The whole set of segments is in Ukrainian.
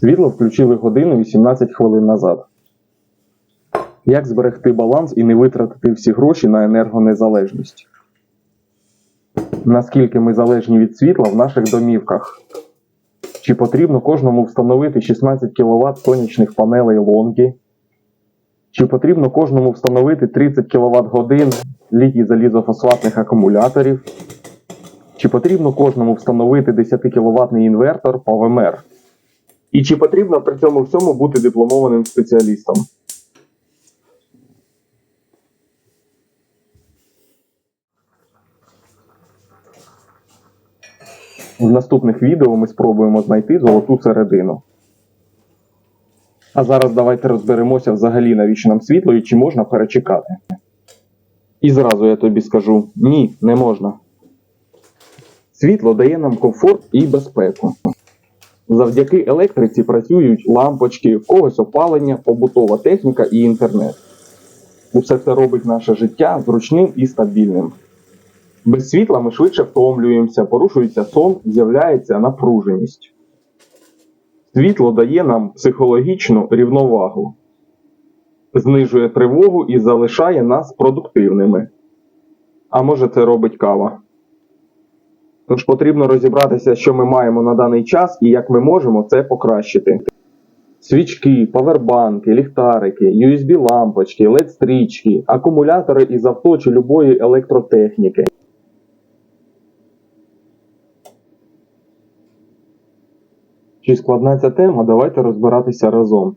Світло включили годину 18 хвилин назад. Як зберегти баланс і не витратити всі гроші на енергонезалежність? Наскільки ми залежні від світла в наших домівках? Чи потрібно кожному встановити 16 кВт сонячних панелей лонги? Чи потрібно кожному встановити 30 кВт годин літій залізофосфатних акумуляторів? Чи потрібно кожному встановити 10 кВт інвертор ПВМР? І чи потрібно при цьому всьому бути дипломованим спеціалістом? В наступних відео ми спробуємо знайти золоту середину. А зараз давайте розберемося взагалі, навіщо нам світло і чи можна перечекати. І зразу я тобі скажу: ні, не можна. Світло дає нам комфорт і безпеку. Завдяки електриці працюють лампочки, в когось опалення, побутова техніка і інтернет. Усе це робить наше життя зручним і стабільним. Без світла ми швидше втомлюємося, порушується сон, з'являється напруженість. Світло дає нам психологічну рівновагу, знижує тривогу і залишає нас продуктивними. А може це робить кава. Тож потрібно розібратися, що ми маємо на даний час і як ми можемо це покращити. Свічки, павербанки, ліхтарики, USB-лампочки, LED-стрічки, акумулятори із авто чи любої електротехніки. Чи складна ця тема? Давайте розбиратися разом.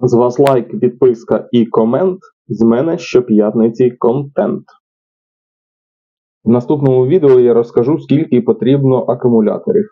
З вас лайк, підписка і комент. З мене щоп'ятниці контент. В наступному відео я розкажу, скільки потрібно акумуляторів.